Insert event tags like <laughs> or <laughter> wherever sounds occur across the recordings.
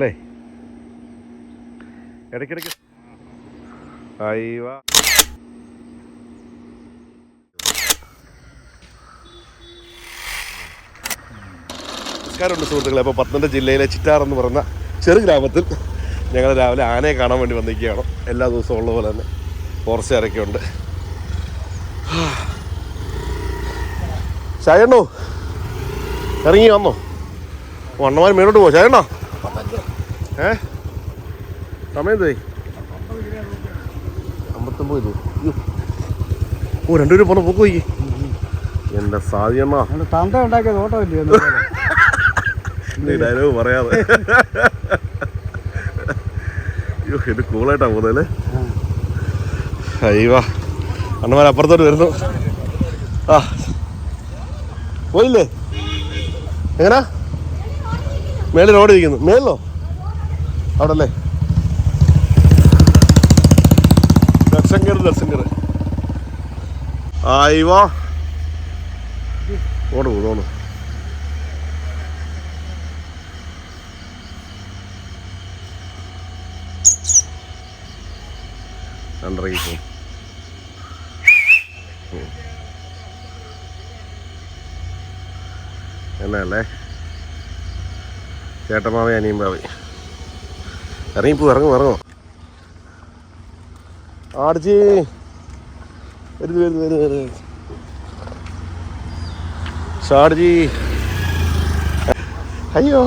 അല്ലേ? ഇടയ്ക്കിടയ്ക്ക്. നമസ്കാരമുണ്ട് സുഹൃത്തുക്കളെ. അപ്പോൾ പത്തനംതിട്ട ജില്ലയിലെ ചിറ്റാർ എന്ന് പറയുന്ന ചെറു ഗ്രാമത്തിൽ ഞങ്ങൾ രാവിലെ ആനയെ കാണാൻ വേണ്ടി വന്നിരിക്കുകയാണ്. എല്ലാ ദിവസവും ഉള്ള പോലെ തന്നെ ഫോറസ്റ്റുകാരൊക്കെ ഉണ്ട്. ഷായണ്ണോ ഇറങ്ങി വന്നോ? വണ്ണമാൻ മേലോട്ട് പോ ഷായണ്ണോ ഏ? സമയം എന്തേ അമ്പത്തൊമ്പത് രൂപ അയ്യോ. ഓ രൂപ പോണ? പോക്കോ പോയി തന്ത ഉണ്ടാക്കിയ തോട്ടമില്ലേ ഡയലോഗ് പറയാതെ. അയ്യോ ഇത് കൂളായിട്ടാ പോകുന്നല്ലേ അയ്യവാ അണ്ണമാർ അപ്പുറത്തോട്ട് വരുന്നു. ആ. പോയില്ലേ? എങ്ങനാ? മേളിൽ റോഡ് ഇരിക്കുന്നു. മേളിലോ? അവിടെ അല്ലേ ദർശൻ കയറി ആയിവാ എന്നല്ലേ ചേട്ടമാവേ അനിയമ്പാവേ ഇറങ്ങിപ്പോ ഇറങ്ങും ഇറങ്ങും. ആടിച്ചി. വരുന്നു വരുന്നു വരുന്നു വരുന്നു ഷാർജി അയ്യോ.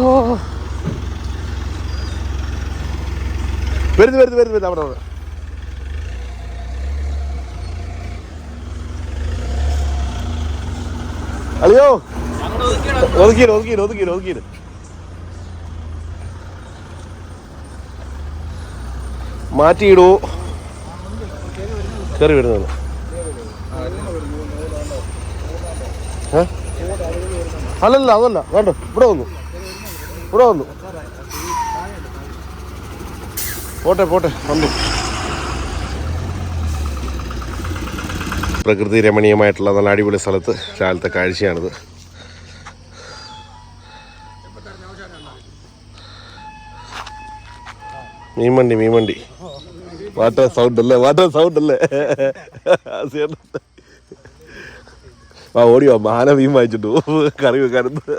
വരുന്നു വരുന്നു വരുന്നു വരുന്നു അവിടെ അവിടെ. അളിയോ. ഒതുക്കിയിട്ട് ഒതുക്കിയിട്ട് ഒതുക്കിയിട്ട് ഒതുക്കിയിട്. മാറ്റിയിടൂ. കയറി വരുന്നതാണ് ഏ? അല്ലല്ല അതല്ല. വേണ്ട ഇവിടെ വന്നു. ഇവിടെ വന്നു. പോട്ടെ പോട്ടെ വന്നു. പ്രകൃതി രമണീയമായിട്ടുള്ള നല്ല അടിപൊളി സ്ഥലത്ത് രാവിലത്തെ കാഴ്ചയാണിത്. മീൻവണ്ടി മീൻവണ്ടി. വാട്ടർ സൗണ്ട് അല്ലേ വാട്ടർ സൗണ്ട് അല്ലേ ആ ചേട്ടൻ. ആ ഓടിയോ മാന മീൻ വാങ്ങിച്ചിട്ടു കറി വെക്കാനെന്ന്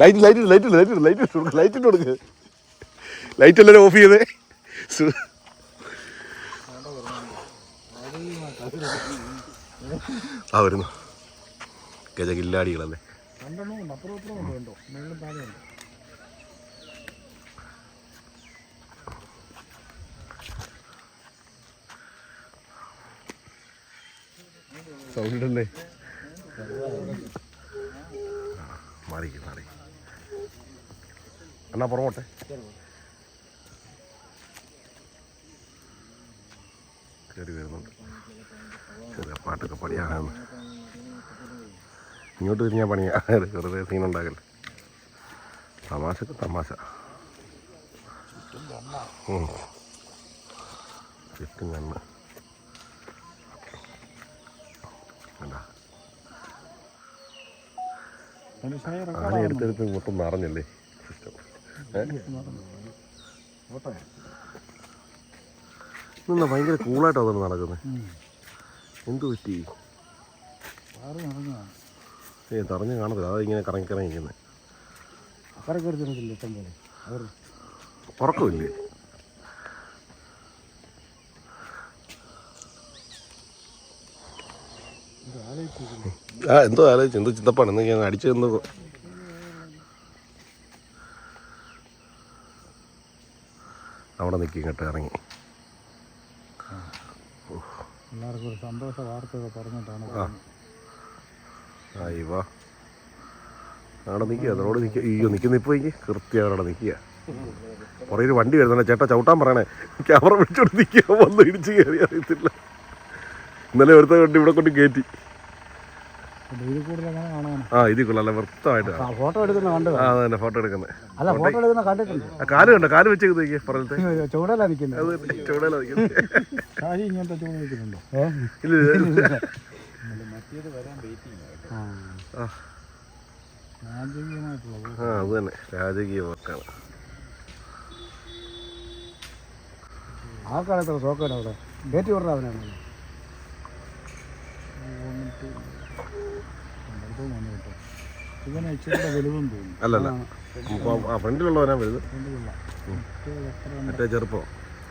light light light light light കൊടുക്ക് ലൈറ്റ് ഇട്ട് ലൈറ്റ് എല്ലാവരും ഓഫ് ചെയ്തേ ആ വരുന്നു. ഗജകില്ലാടികളല്ലേ സൗണ്ട് ഉണ്ടല്ലേ മാറി മാറി എന്നാ പുറമോട്ടെ കയറി വരുന്നുണ്ട്. ചെറിയ പാട്ടൊക്കെ പണിയാകാന്ന് ഇങ്ങോട്ട് തിരിഞ്ഞാൽ പണിയാ. വെറുതെ സീനുണ്ടാകല്ലേ തമാശക്ക് തമാശ. ചുറ്റും കണ്ണ്. ആന എടുത്തെടുത്ത് മൊത്തം നിറഞ്ഞല്ലേ? ഭയങ്കര കൂളായിട്ടാ അതൊന്ന് നടക്കുന്നത് എന്ത് പറ്റി? ഏ തറഞ്ഞ് കാണത്തില്ല. അതാ ഇങ്ങനെ കറങ്ങി കറങ്ങി ഉറക്കമില്ലേ? ആ എന്തോ ആലോചിച്ചു എന്തോ ചിന്തപ്പാണ്. എന്ന് ഞാൻ അടിച്ചു എന്തോ അവിടെ നിൽക്കും കേട്ടോ ഇറങ്ങി. എല്ലാവർക്കും ഒരു സന്തോഷ വാർത്തയൊക്കെ പറഞ്ഞിട്ടാണ് ആ. അവിടെ നിൽക്കുക അതിനോട് നിൽക്കുക അയ്യോ നിൽക്കുന്ന ഇപ്പോൾ എനിക്ക് കൃത്യം അവിടെ നിൽക്കുക പുറകിൽ വണ്ടി വരുന്നുണ്ട്. ചേട്ടാ ചവിട്ടാൻ പറയണേ. ക്യാമറ പിടിച്ചോണ്ട് നിൽക്കുക വന്ന് ഇടിച്ച് കയറി അറിയത്തില്ല. ഇന്നലെ ഒരുത്ത വണ്ടി ഇവിടെ കൊണ്ട് കയറ്റി ഇതിൽ കൂടുതൽ അങ്ങനെ കാണാൻ ആ ഇതിൽ കൊള്ളാം വൃത്തമായിട്ട് കാണാം. ഫോട്ടോ എടുക്കുന്ന ആ ഫോട്ടോ എടുക്കുന്നത് അല്ല ഫോട്ടോ എടുക്കുന്ന കണ്ടിട്ടുണ്ട്. ആ കാൽ കണ്ടോ? കാൽ വെച്ച് നോക്കിയേ പുറലത്തെ ചൂടല്ല നിൽക്കുന്നത്? അത് ചുവടല കാശി ഇങ്ങനത്തെ ചൂട് നിൽക്കുന്നുണ്ടോ? ഏ? ഇല്ല മറ്റേത് വരാൻ വെയിറ്റിംഗ് ആ. ആ. അത് തന്നെ. രാജകീയ വർക്കാണ് ആ കാലത്ത് സോക്കേട് അവിടെ. കയറ്റി പറഞ്ഞ അവനാണ്. ഇവനെ ഇച്ചിരി വലുതെന്ന് തോന്നുന്നു അല്ലല്ല. ആ ഫ്രണ്ടിലുള്ളവനാ വലുത്? മറ്റേ ചെറുപ്പം.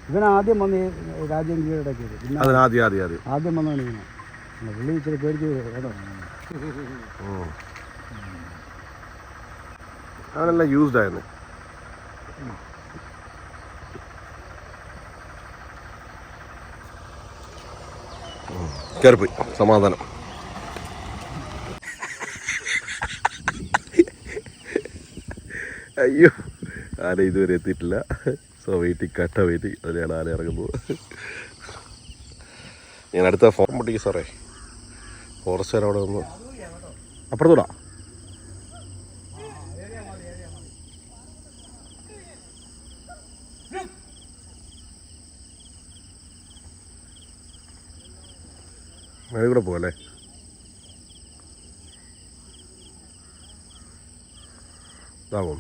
ഇവൻ ആദ്യം വന്ന് ഈ രാജ്യം കീഴടക്കിയത്. പിന്നെ അതിന് ആദ്യം ആദ്യം ആദ്യം. ആദ്യം വന്നാണ് ഇവനാ. അല്ല, പുള്ളി ഇച്ചിരി പേടിച്ച് കേട്ടോ ഉം. അവനെല്ലാം യൂസ്ഡ് ആയിരുന്നു. കയറിപ്പോയി സമാധാനം. അയ്യോ. ആന ഇതുവരെ എത്തിയിട്ടില്ല. സോ വെയിറ്റിംഗ് കട്ട വെയിറ്റിംഗ് അതിലാണ് ആന ഇറങ്ങുന്നത്. ഞാൻ അടുത്ത ഫോൺ പൊട്ടിക്കും സാറേ ഫോറസ്റ്റുകാർ അവിടെ വന്നു. അപ്പുറത്തൂടാ. മേളിൽ കൂടെ പോകല്ലേ ഇതാവും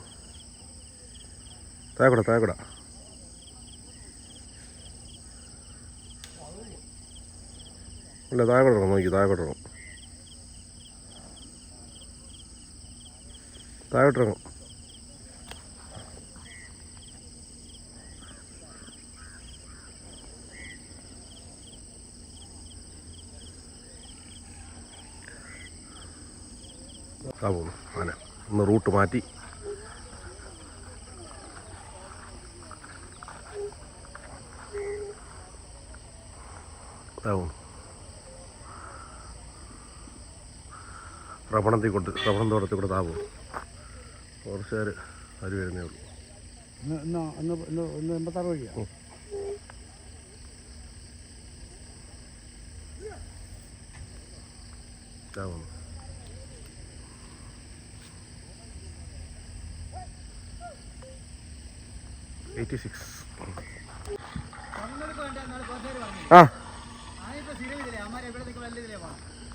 താഴെക്കൂടെ താഴെക്കൂടെ അല്ല താഴെക്കൂടെ നോക്കി താഴെക്കൂടെ ഇറങ്ങും ആ പോകുന്നു ഒന്ന് റൂട്ട് മാറ്റി ആവും റബണത്തിൽ കൊണ്ട് റബണം തോട്ടത്തിൽ കൂടെ താവും ഫോറസ്റ്റുകാർ അരി വരുന്നേ ഉള്ളൂ. എൺപത്താറ് എയ്റ്റി സിക്സ്. ആ.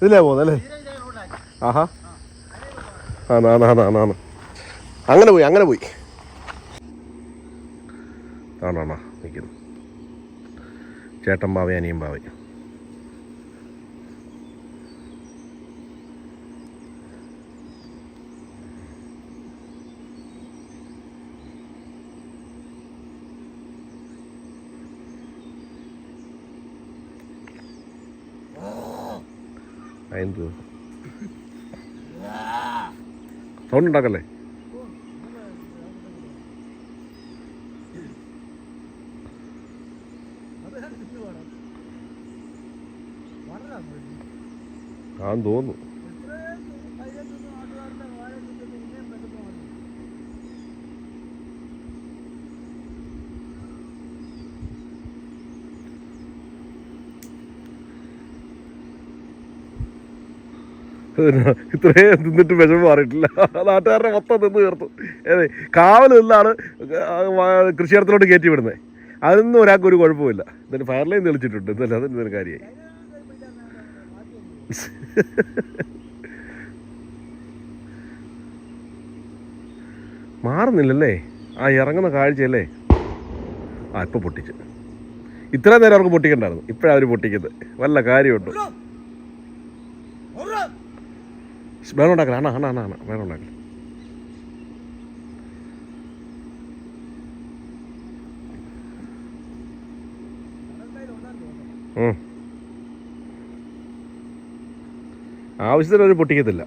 ഇതിലേ പോകുന്നല്ലേ ആഹാ. ആണാണാണാണ് അങ്ങനെ പോയി അങ്ങനെ പോയി. ആണാണാ നിൽക്കുന്നു ചേട്ടൻ ബാവ അനിയൻ ബാവ എന്ത് സൗണ്ട് ഉണ്ടാക്കല്ലേ? ആ തോന്നുന്നു പിന്നെ ഇത്രയും തിന്നിട്ട് വിഷമം മാറിയിട്ടില്ല. നാട്ടുകാരുടെ മൊത്തം തിന്ന് തീർത്തു. അതെ കാവൽ നിന്നാണ് കൃഷിയിടത്തിലോട്ട് കയറ്റി വിടുന്നത് അതൊന്നും ഒരാൾക്ക് ഒരു കുഴപ്പമില്ല എന്നിട്ട് ഫയർ ലൈൻ തെളിച്ചിട്ടുണ്ട്. എന്നല്ല അത് ഒരു കാര്യമായി. മാറുന്നില്ലല്ലേ? ആ ഇറങ്ങുന്ന കാഴ്ചയല്ലേ? ആ ഇപ്പം പൊട്ടിച്ച്. ഇത്ര നേരം അവർക്ക് പൊട്ടിക്കണ്ടായിരുന്നു. ഇപ്പോഴാണ് അവർ പൊട്ടിക്കുന്നത്. വല്ല കാര്യമുണ്ടോ? വേണം ഉണ്ടാക്കല അണ അണ അണ വേണം ഉണ്ടാക്കല ആവശ്യത്തിനൊരു പൊട്ടിക്കത്തില്ല.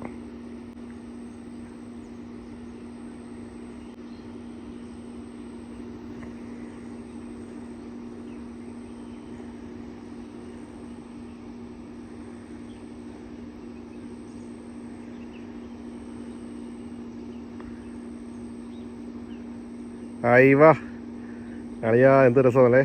ഹായ് കളിയാ എന്ത് രസമല്ലേ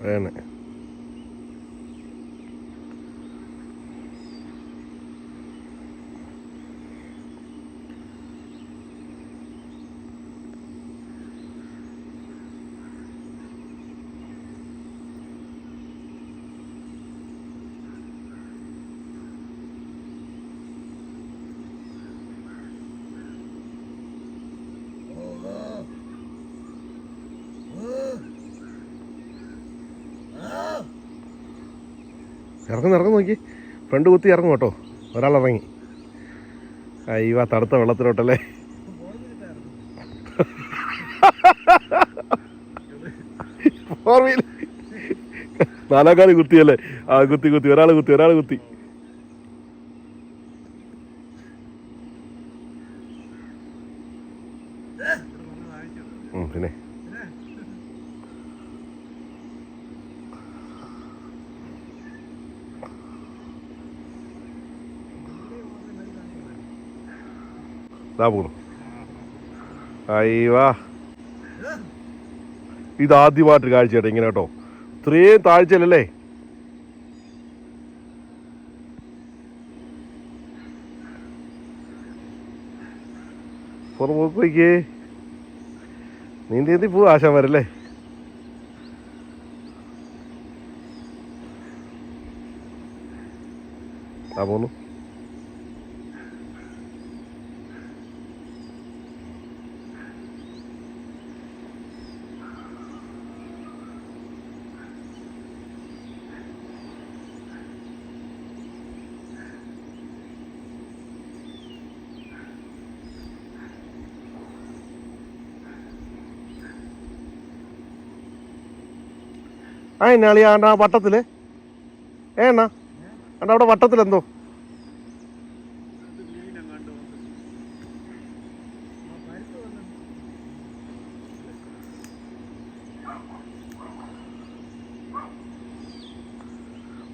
അതന്നെ ഇറങ്ങുന്നു ഇറങ്ങുന്നു നോക്കി. ഫ്രണ്ട് കുത്തി ഇറങ്ങും കേട്ടോ. ഒരാൾ ഇറങ്ങി അയ്യോ ആ തടുത്ത വെള്ളത്തിലോട്ടല്ലേ? <laughs> Four wheel നാലാക്കാൽ കുത്തിയല്ലേ? ആ കുത്തി കുത്തി. ഒരാൾ കുത്തി ഒരാൾ കുത്തി ഉം, പിന്നെ ഇതാ പോണു അയ്യവാ ഇതാദ്യമായിട്ട് കാഴ്ച കേട്ടോ ഇങ്ങനെ കേട്ടോ. ഇത്രയും താഴ്ചയിലല്ലേ പോയിക്കേ നീന്തി നീന്തി പോവാ ആശാൻ വരല്ലേ ആ പോന്നു. ആ എന്നാളി ആണ്ട ആ വട്ടത്തിൽ. ഏ അണ്ണാ അണ്ണാ അവിടെ വട്ടത്തിലെന്തോ.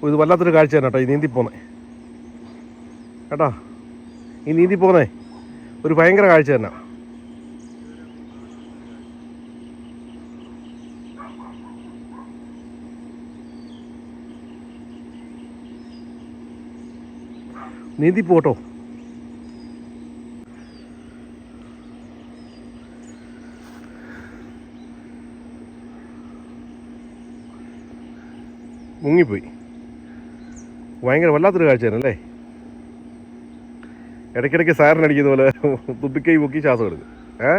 ഇത് വല്ലാത്തൊരു കാഴ്ച തന്നെ കേട്ടോ ഈ നീന്തി പോന്നേ കേട്ടോ? ഈ നീന്തി പോന്നേ ഒരു ഭയങ്കര കാഴ്ച തന്നെ. നീന്തി പോട്ടോ. മുങ്ങിപ്പോയി. ഭയങ്കര വല്ലാത്തൊരു കാഴ്ചയാണല്ലേ ഇടയ്ക്കിടയ്ക്ക് സാറിനടിക്കുന്ന പോലെ തുപ്പിക്കൈ പൊക്കി ശ്വാസം എടുക്കും. ഏ?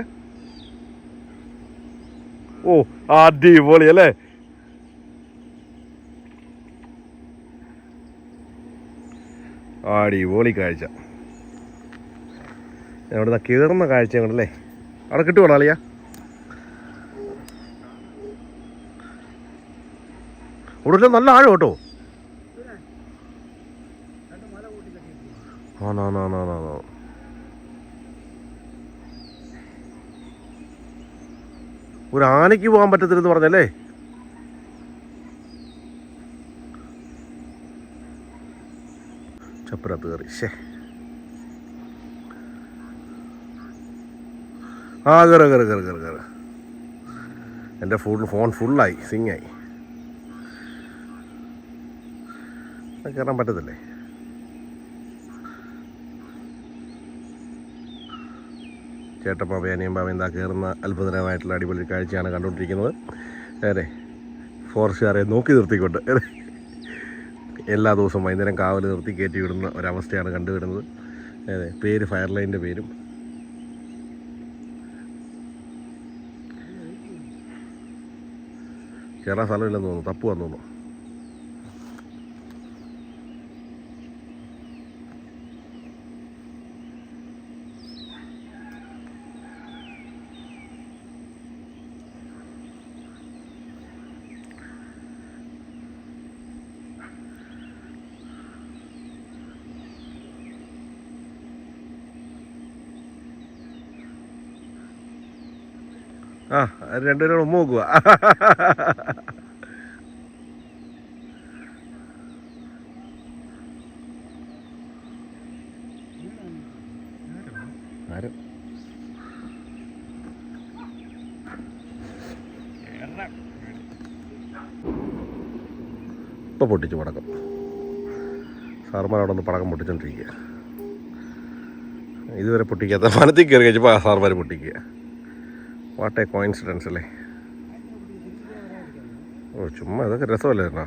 ഓ അടിപൊളി അല്ലേ അടിപൊളി കാഴ്ച. അവിടുന്ന് കീറുന്ന കാഴ്ച കണ്ടല്ലേ? അവിടെ കിട്ടുവാണോ അളിയ ഇവിടെ നല്ല ആഴം കേട്ടോ. ഒരു ആനയ്ക്ക് പോകാൻ പറ്റത്തില്ലെന്ന് പറഞ്ഞല്ലേ? ചപ്പരത്ത് കയറി ശേ ആ കയറി കയറി കയറി കയറി കയറി എന്റെ ഫുൾ ഫോൺ ഫുള്ളായി സിങ്ങായി കയറാൻ പറ്റത്തില്ലേ? ചേട്ടപ്പാവ അനിയമ്പാവ എന്താ കയറുന്ന അത്ഭുതകരമായിട്ടുള്ള അടിപൊളി കാഴ്ചയാണ് കണ്ടുകൊണ്ടിരിക്കുന്നത്. അതെ ഫോറസ്റ്റുകാരെ നോക്കി നിർത്തിക്കൊണ്ട്. അതെ എല്ലാ ദിവസവും വൈകുന്നേരം കാവൽ നിർത്തി കയറ്റി വിടുന്ന ഒരവസ്ഥയാണ് കണ്ടുവരുന്നത്. അതെ പേര് ഫയർലൈന്റെ പേരും. കയറാൻ സ്ഥലമില്ലെന്ന് തോന്നുന്നു. തപ്പുവാന്ന് തോന്നുന്നു. രണ്ടുപേരും ഉമ്മ നോക്കുക ഇപ്പൊ പൊട്ടിച്ചു പടക്കം. സാർമാർ അവിടെ നിന്ന് പടക്കം പൊട്ടിച്ചോണ്ടിരിക്കുക ഇതുവരെ പൊട്ടിക്കാത്ത മനത്തിൽ കയറി കഴിച്ചപ്പോൾ സാർമാർ പൊട്ടിക്കുക വാട്ട് എ കോയിൻസിഡൻസ് അല്ലേ? ഓ ചുമ്മാ അതൊക്കെ രസമല്ലേ എന്നാ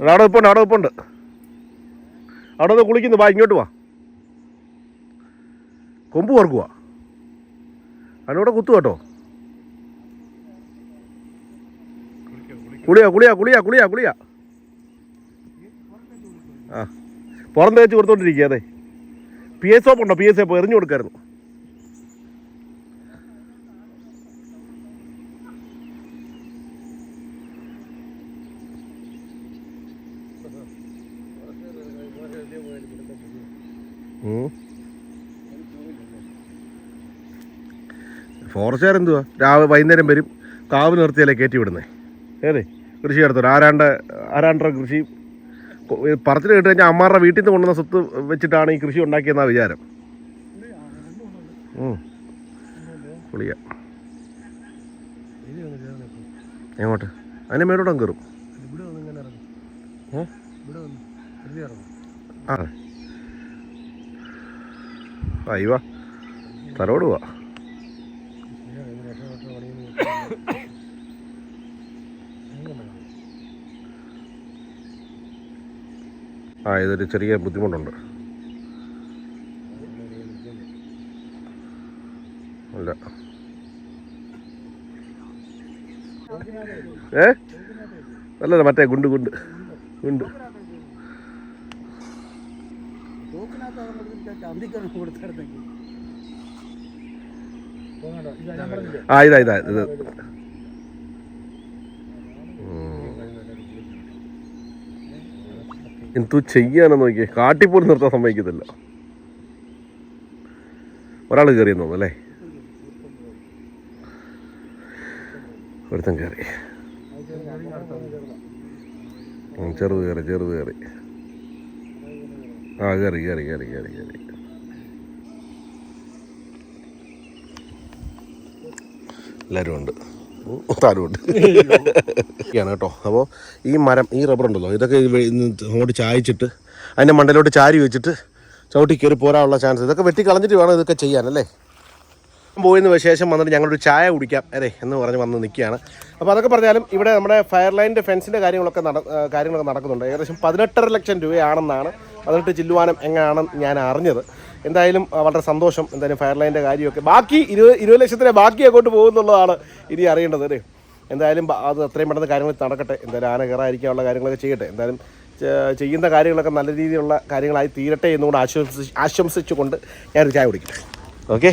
അവിടെ ഇപ്പുണ്ട് അവിടെ ഇപ്പുണ്ട് അവിടെ നിന്ന് കുളിക്കുന്നു വാ ഇങ്ങോട്ട് വാ. കൊമ്പ് ഓർക്കുക അതിനോടെ കുത്തു കേട്ടോ. കുളിയാ കുളിയാ കുളിയാ കുളിയാ കുളിയാ. ആ പുറം തേച്ച് കൊടുത്തോണ്ടിരിക്കുക അതെ. പി എസ് ഒ ഉണ്ടോ? പി എസ് ഓപ്പ് എറിഞ്ഞു കൊടുക്കായിരുന്നു. ഫോറസ്റ്റ് ഫോറസ്റ്റുകാർ എന്തുവാ? രാവിലെ വൈകുന്നേരം വരും. കാവ് നിർത്തിയല്ലേ കയറ്റി വിടുന്നേ. ഏതേ? കൃഷി നടത്തും ആരാണ്ട് ആരാണ്ടര കൃഷി പറച്ചിൽ കേട്ട് കഴിഞ്ഞാൽ അമ്മാരുടെ വീട്ടിൽ നിന്ന് കൊണ്ടുവന്ന സ്വത്ത് വെച്ചിട്ടാണ് ഈ കൃഷി ഉണ്ടാക്കിയെന്നാ വിചാരം. പുളിയ. എങ്ങോട്ട്? മേലോട്ട് അങ്ങ് കയറും. ആ. വന്ന് ഇങ്ങനെ ഇറങ്ങും ഏ? ഇവിടെ വന്ന് വെറുതെ ഇറങ്ങും ആ അയ്യോ തലോട് പോവാ ആ ഇതൊരു ചെറിയ ബുദ്ധിമുട്ടുണ്ട്. അല്ല. ഏ? അല്ലല്ല മറ്റേ ഗുണ്ട് ഗുണ്ട് ഗുണ്ട്. ആ ഇതാ ഇതാ ഇത്. എന്തു ചെയ്യാനെന്ന് നോക്കിയേ? കാട്ടിപ്പോലും നിർത്താൻ സമ്മതിക്കത്തില്ല. ഒരാൾ കയറിയെന്ന് തോന്നുന്നു അല്ലേ? ഒരുത്തൻ കയറി. ചെറുത് കയറി ചെറുത് കയറി. ആ കയറി കയറി കയറി കയറി കയറി. എല്ലാവരും ഉണ്ട്. താനും ഉണ്ട് ാണ് കേട്ടോ. അപ്പോൾ ഈ മരം ഈ റബ്ബർ ഉണ്ടല്ലോ ഇതൊക്കെ അങ്ങോട്ട് ചായച്ചിട്ട് അതിന്റെ മണ്ടയിലോട്ട് ചാരി വെച്ചിട്ട് ചവിട്ടി കയറി പോരാനുള്ള ചാൻസ് ഇതൊക്കെ വെട്ടി കളഞ്ഞിട്ട് വേണം ഇതൊക്കെ ചെയ്യാനല്ലേ പോയതിന് ശേഷം വന്നിട്ട് ഞങ്ങളൊരു ചായ കുടിക്കാം അതെ എന്ന് പറഞ്ഞ് വന്ന് നിൽക്കുകയാണ്. അപ്പോൾ അതൊക്കെ പറഞ്ഞാലും ഇവിടെ നമ്മുടെ ഫയർ ലൈനിന്റെ ഫെൻസിന്റെ കാര്യങ്ങളൊക്കെ നട കാര്യങ്ങളൊക്കെ നടക്കുന്നുണ്ട്. ഏകദേശം പതിനെട്ടര ലക്ഷം രൂപയാണെന്നാണ് പതിനെട്ട് ചില്ലുവാനം എങ്ങനെയാണെന്ന് ഞാൻ അറിഞ്ഞത്. എന്തായാലും വളരെ സന്തോഷം. എന്തായാലും ഫയർലൈന്റെ കാര്യമൊക്കെ. ബാക്കി ഇരുപത് ഇരുപത് ലക്ഷത്തിന്റെ ബാക്കി അങ്ങോട്ട് പോകുന്നുള്ളതാണ് ഇനി അറിയേണ്ടത് അല്ലേ? എന്തായാലും അത് അത്രയും പെട്ടെന്ന് കാര്യങ്ങൾ നടക്കട്ടെ. എന്തായാലും ആന കയറാതിരിക്കാനുള്ള കാര്യങ്ങളൊക്കെ ചെയ്യട്ടെ. എന്തായാലും ചെയ്യുന്ന കാര്യങ്ങളൊക്കെ നല്ല രീതിയിലുള്ള കാര്യങ്ങളായി തീരട്ടെ എന്നുകൂടെ ആശംസി ആശംസിച്ചുകൊണ്ട് ഞാനൊരു ചായ കുടിക്കട്ടെ. ഓക്കെ.